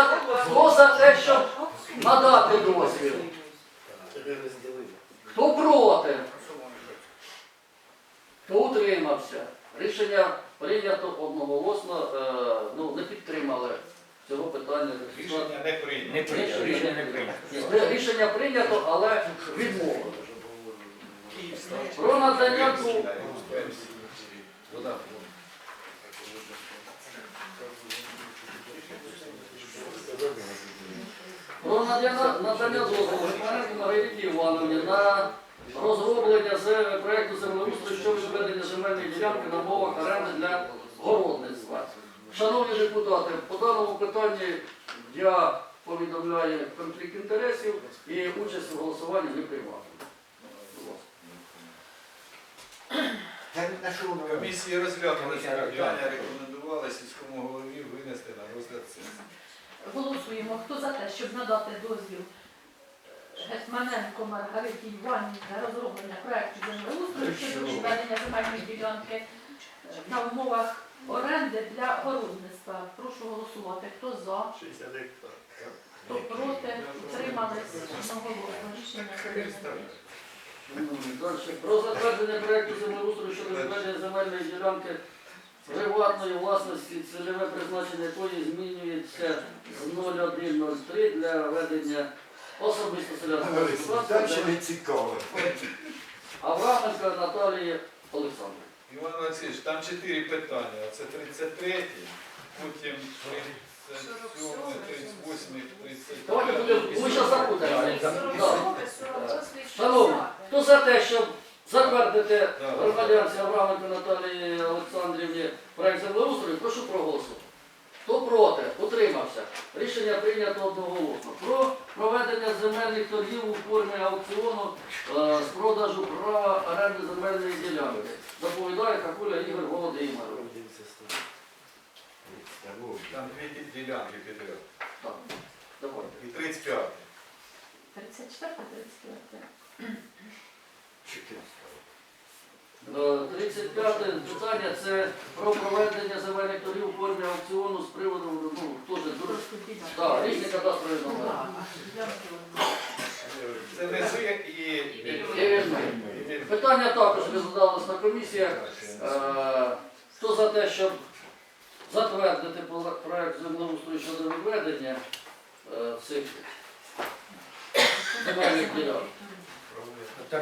за, хто за те, щоб надати дозвіл? Хто проти? Хто утримався? Рішення прийнято одноголосно, е, ну, не підтримали цього питання. Рішення не прийнято. Не прийнято. Рішення не прийнято. Рішення прийнято, але відмовили. Про надання Про надання, дозволу Маргариті Івановні на розроблення проєкту землеустрою щодо відведення земельної ділянки на мовах оренди для городництва. Шановні депутати, по даному питанні я повідомляю конфлікт інтересів і участь у голосуванні не ласка. Комісії розглянули питання, рекомендували сільському голові винести на розгляд сесії. Голосуємо. Хто за те, щоб надати дозвіл Гетьманенко Маргариті Іванівні на розроблення проекту землеустрою щодо відведення земельної ділянки е, на умовах оренди для городництва. Прошу голосувати. Хто за? Хто проти? Утримались одноголосно. Рішення прийнято. Про затвердження проєкту землеустрою щодо відведення земельної ділянки приватної власності, цільове призначення якої змінюється з 0103 для ведення особисто селянського господарства Далі не цікаво. Авраменка Наталії Олександрівни. Іван Олексійович, там чотири питання. Це 33, потім 37, 38, Давайте будемо, ми зараз запутаємося. Да. Шановні, Шановні, хто за те, щоб затвердити громадянці Авраменко Наталії Олександрівні проект землеустрою, прошу проголосувати. Хто проти? Утримався. Рішення прийнято одноголосно. Про проведення земельних торгів у формі аукціону е, з продажу права оренди земельної ділянки. Доповідає Какуля Ігор Володимирович. Там дві ділянки підряд. Так, давайте. І 35. 34 35 Е, 35 питання це про проведення земельних торгів у формі аукціону з приводу, ну, теж дуже Так, різні кадастрові номери. Це низи і... І вільний. Питання також розглядалось на комісіях. Е, Хто за те, щоб затвердити про- проект землеустрою щодо відведення е, цих земельних ділянок? На.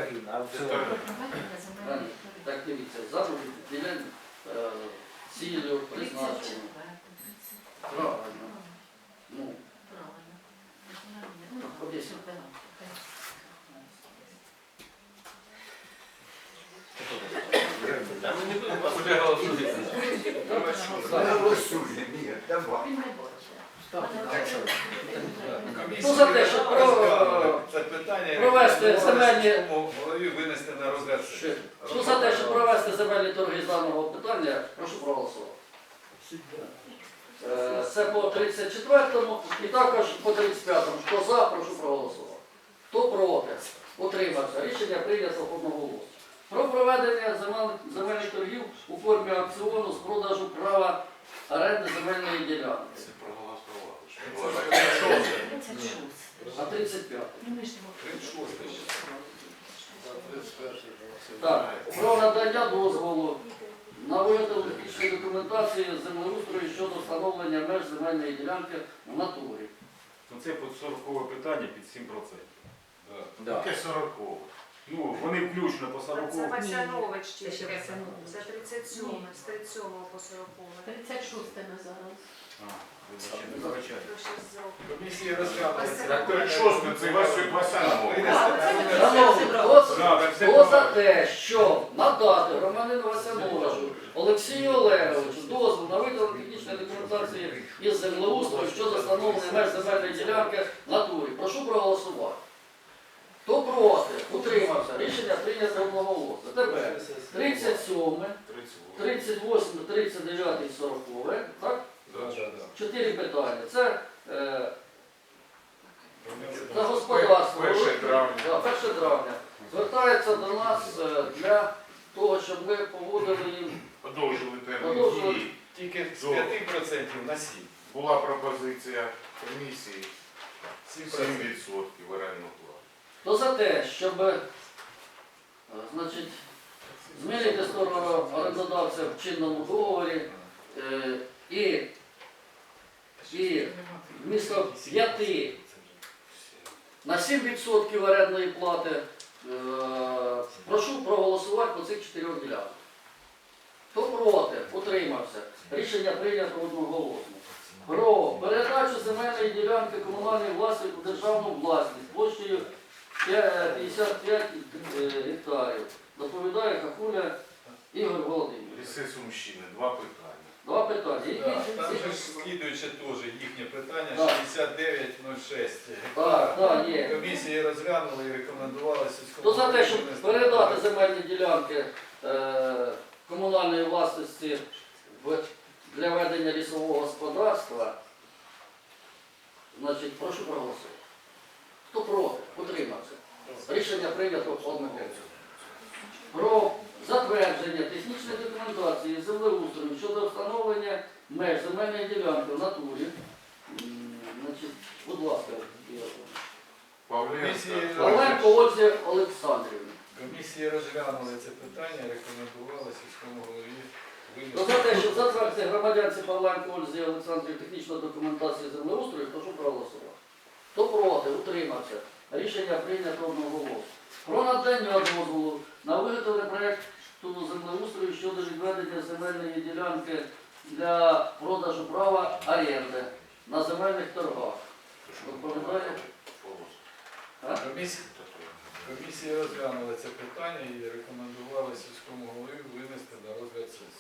Е, Так дивіться, забудь ділянок е, цілю, призначення. Правильно. Ну, об'ясніть. Голосує, ні, давай. Хто за те, Це питання провести земельні- голові винести на розгляд. Хто за те, щоб провести земельні торги з даного питання, прошу проголосувати. Е, Це по 34-му і також по 35-му. Хто за, прошу проголосувати. Хто проти? Утримався. Рішення прийнято одноголосно. Про проведення земель- земельних торгів у формі аукціону з продажу права оренди земельної ділянки. А 35. 36. Так, про надання дозволу на виготовлення технічної документації землеустрою щодо встановлення меж земельної ділянки в натурі. Ну це під 40 питання під 7%. Да. Да. Яке 40? Ну, вони включно по 40. Це тільки. ще Це 37, з 37 по 40. 36 ми зараз. А, вибачте, То ще з року. Комісії розглянули це Так, питання. 36 це ваше Васильово. Винести А, на це ми розгляд Шановні, зібрали. хто, за те, щоб надати громадянину Васильовичу Олексію Олеговичу дозвіл на виготовлення технічної документації із землеустрою щодо встановлення меж земельної ділянки в натурі. Прошу проголосувати. Хто проти? Утримався. Рішення прийнято одноголосно. Тепер 37, 38, 39 і 40, так? Чотири питання. Це е, за господарство. перше травня. Да, 1 травня. Звертається до нас е, для того, щоб ми поводили їм Подовжили термін Подовжили. дії. Тільки з Добре. 5% на 7. Була пропозиція комісії 7%. 7% орендну плату. Хто за те, щоб е, значить, змінити сторону орендодавця в чинному договорі е, і, і вмісто 5 на 7% орендної плати е, прошу проголосувати по цих чотирьох ділянках. Хто проти, утримався. Рішення прийнято одноголосно. Про передачу земельної ділянки комунальної власності у державну власність площею 55 е, гектарів. Доповідає Хахуля Ігор Володимирович. Ліси Сумщини, два питання. Два питання. Які- Да, Там же ж слідуюче теж їхнє питання Так. 6906. Так, так, є. Комісії розглянули і рекомендували сільському. Хто за те, щоб передати земельні ділянки е, комунальної власності в- для ведення лісового господарства, значить, прошу проголосувати. Хто проти? Утримався. Рішення прийнято одноголосно. Про затвердження технічної документації землеустрою щодо встановлення меж земельної ділянки в натурі. Значить, будь ласка, Павленко. Ользі Олександрівні. Комісії розглянули це питання, рекомендували сільському голові Про винести. те, щоб затвердити громадянці Павленко Ользі Олександрів технічну документацію землеустрою, прошу проголосувати. Хто проти, утримався. Рішення прийнято одноголосно. Про надання дозволу на виготовлення проєкту землеустрою щодо відведення земельної ділянки для продажу права оренди на земельних торгах. Доповідає? А? Комісії, комісії розглянули це питання і рекомендували сільському голові винести на розгляд сесії.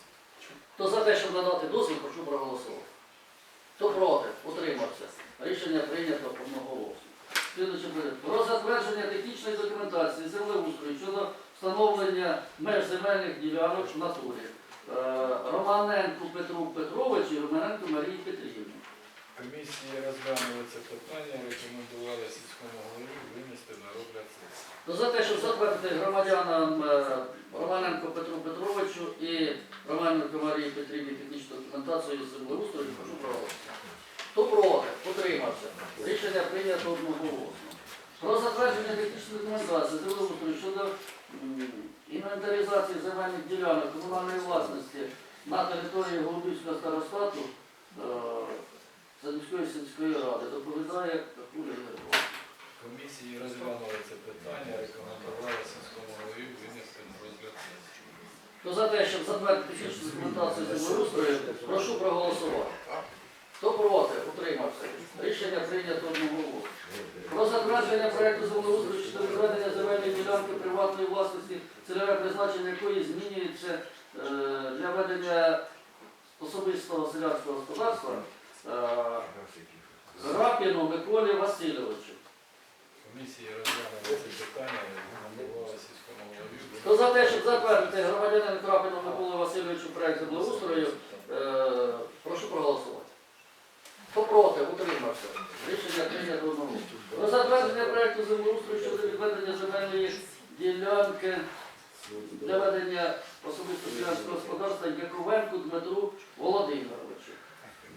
Хто за те, щоб надати дозвіл, прошу проголосувати. Хто проти, утримався. Рішення прийнято одноголосно. Про затвердження технічної документації землеустрою щодо встановлення меж земельних ділянок в натурі. Е, Романенку Петру Петровичу і Романенко Марії Петрівні. Комісії розглянули це питання, рекомендували сільському голові винести на розгляд сесії. То за те, щоб затвердити громадянам е, Романенко Петру Петровичу і Романенко Марії Петрівні технічну документацію з землеустрою, прошу проголосувати. Хто проти? Утримався. Рішення прийнято одноголосно. Про затвердження технічної документації землеустрою щодо інвентаризації земельних ділянок комунальної власності на території Голубівського старостату е, Садівської сільської ради. Доповідає Капуля Ігор Комісії розглянули це питання, рекомендували сільському голові винести на розгляд. Хто за те, щоб затвердити технічну документацію землеустрою, прошу проголосувати. Хто проти, утримався. Рішення прийнято одноголосно. Про затвердження проекту землеустрою ділянки приватної власності, цільове призначення якої змінюється е, для ведення особистого селянського господарства е, Рапіну Миколі Васильовичу. Комісії розглянули це питання, рекомендували сільському голові Хто за те, щоб затвердити громадянину Крапіну Миколу Васильовичу проект землеустрою, е, прошу проголосувати. Хто проти, утримався. Рішення прийнято одноголосно. Про затвердження проекту землеустрою щодо відведення земельної ділянки для ведення особисто селянського господарства Яковенку Дмитру Володимировичу.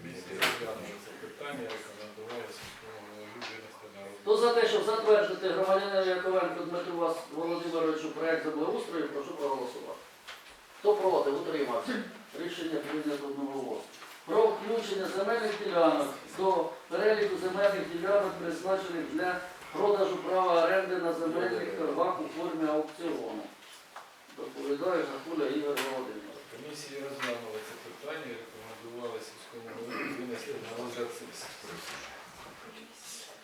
Комісії розглянули це питання, рекомендували сільському голові винести на розгляд. Хто за те, щоб затвердити громадянину Яковенку Дмитру Вас- Володимировичу проект землеустрою, прошу проголосувати. Хто проти, утримався. Рішення прийнято одноголосно. Про включення земельних ділянок до переліку земельних ділянок, призначених для продажу права оренди на земельних торгах у формі аукціону. Доповідає Хахуля Ігор Володимирович. Комісії розглянули це питання, рекомендували сільському голові винести на розгляд сесії.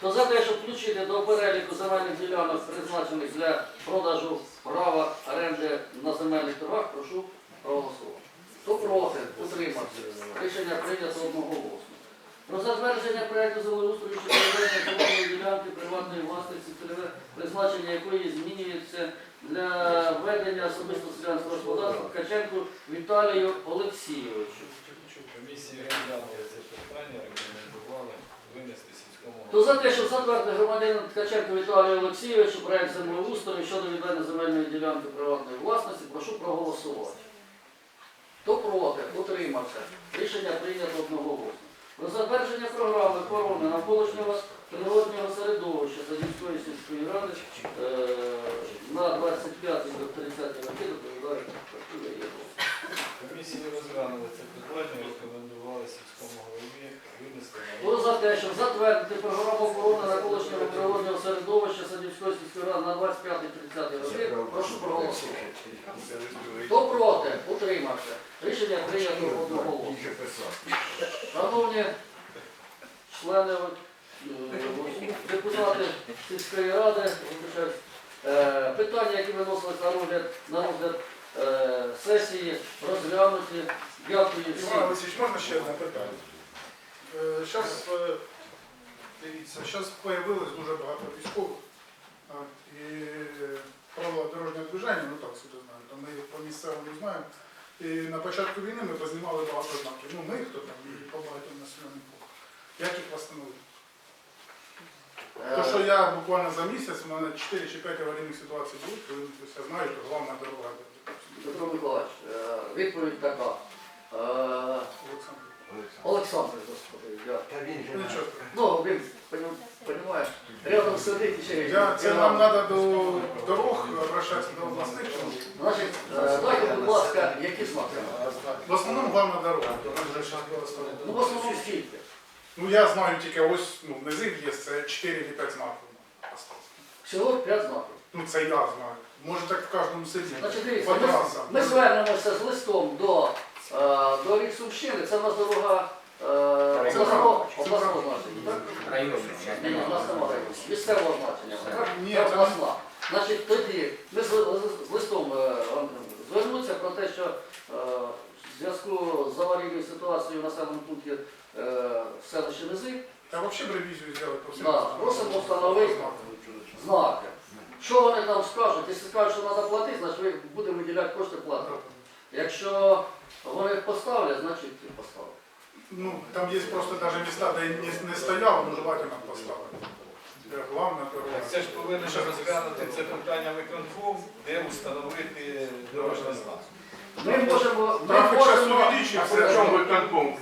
То за те, щоб включити до переліку земельних ділянок, призначених для продажу права оренди на земельних торгах, прошу проголосувати. Хто проти, утримався. Рішення прийнято одноголосно. Про затвердження проекту землеустрою щодо ведення земельної ділянки приватної власності, цільове призначення якої змінюється для ведення особисто селянського господарства Ткаченку Віталію Олексійовичу. Комісії розглянули це питання, рекомендували винести сільському То за те, щоб затвердити громадянину Ткаченку Віталію Олексійовичу проект землеустрою щодо відведення земельної ділянки приватної власності, прошу проголосувати. Хто проти, утримався. Рішення прийнято одноголосно. Про затвердження програми охорони навколишнього природнього середовища Задівської сільської ради е, на 25 до 30 роки доповідає Пашуля Євро. Комісії розглянули це питання, рекомендували сільському голові винести на Хто за те, щоб затвердити програму охорони навколишнього природнього середовища Садівської сільської ради на 25-30 роки, прошу проголосувати. Хто проти? Утримався. Рішення прийнято одноголосно. Тільки писати. Шановні члени е, депутати сільської ради, е, питання, які виносились на розгляд, на розгляд е, сесії, розглянуті. Дякую Іван. Олексійович, можна ще одне питання? Зараз, дивіться, зараз з'явилось дуже багато військових. І правила дорожнього движення, ну так собі знаємо, то ми по місцевому знаємо. І на початку війни ми познімали багато знаків. Ну, ми, хто там, і по багатьом населеним пунктам. Як їх встановити? То, що Е, я буквально за місяць, у мене 4 чи 5 аварійних ситуацій було, то ви все знаєте, головна дорога. Петро Миколаївич, е, відповідь така. Е, Олександр. Олександр, господи, я. Та він же Ну, нічого. Ну, він, сидить і ще Я, це нам треба до дорог обращатися до обласних. чи- Значить, е, будь ласка, які знаки? В основному головна дорога. Ну, в основному скільки? Ну я знаю тільки ось ну, внизу є це 4 чи 5 знаків. Всього 5 знаків. Ну це я знаю. Може так в кожному селі. Значить, дивіться, ми, звернемося з листом до, е, до рік Сумщини. Це в нас дорога е, обласного, обласного значення. Так? Ні, ні, у нас немає місцевого значення. Ні, Це це- Значить, тоді ми з, листом е, звернуться про те, що е, в зв'язку з аварійною ситуацією в населеному пункті е, селища Низи Та взагалі б ревізію зробити по. Да, просимо встановити. знаки. Що вони там скажуть? Якщо скажуть, що треба платити, значить ми будемо виділяти кошти платити. Якщо вони їх поставлять, значить їх поставлять. Ну там є просто навіть міста, де не, не стояло, ну желательно поставити. Це Головна дорога. Це ж повинен ще розглянути це питання виконком, де встановити дорожній знак. Ми можемо, ми Трафік зараз можемо, увеличився. При чому виконком?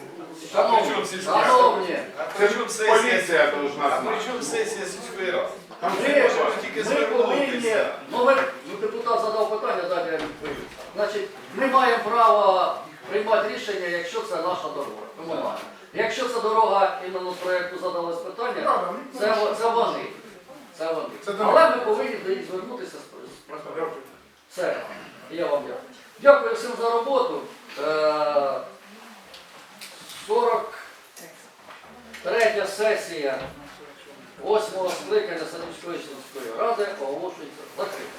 А при шановні, чому сільська шановні, А при чому сесія? Поліція должна А при знати. чому сесія сільської ради? ми, Ми тільки ми повинні, звернутися. ну ви, ну, депутат задав питання, дайте я відповім. Значить, ми маємо право приймати рішення, якщо це наша дорога. комунальна. Якщо це дорога іменно з проєкту задалось питання, Правда, ну, це, во- це вони. Це вони. Це Але ми повинні до них звернутися з з проханням. Все, я вам дякую. Дякую всім за роботу. Е, 43 сесія 8 скликання Садівської сільської ради оголошується закрита.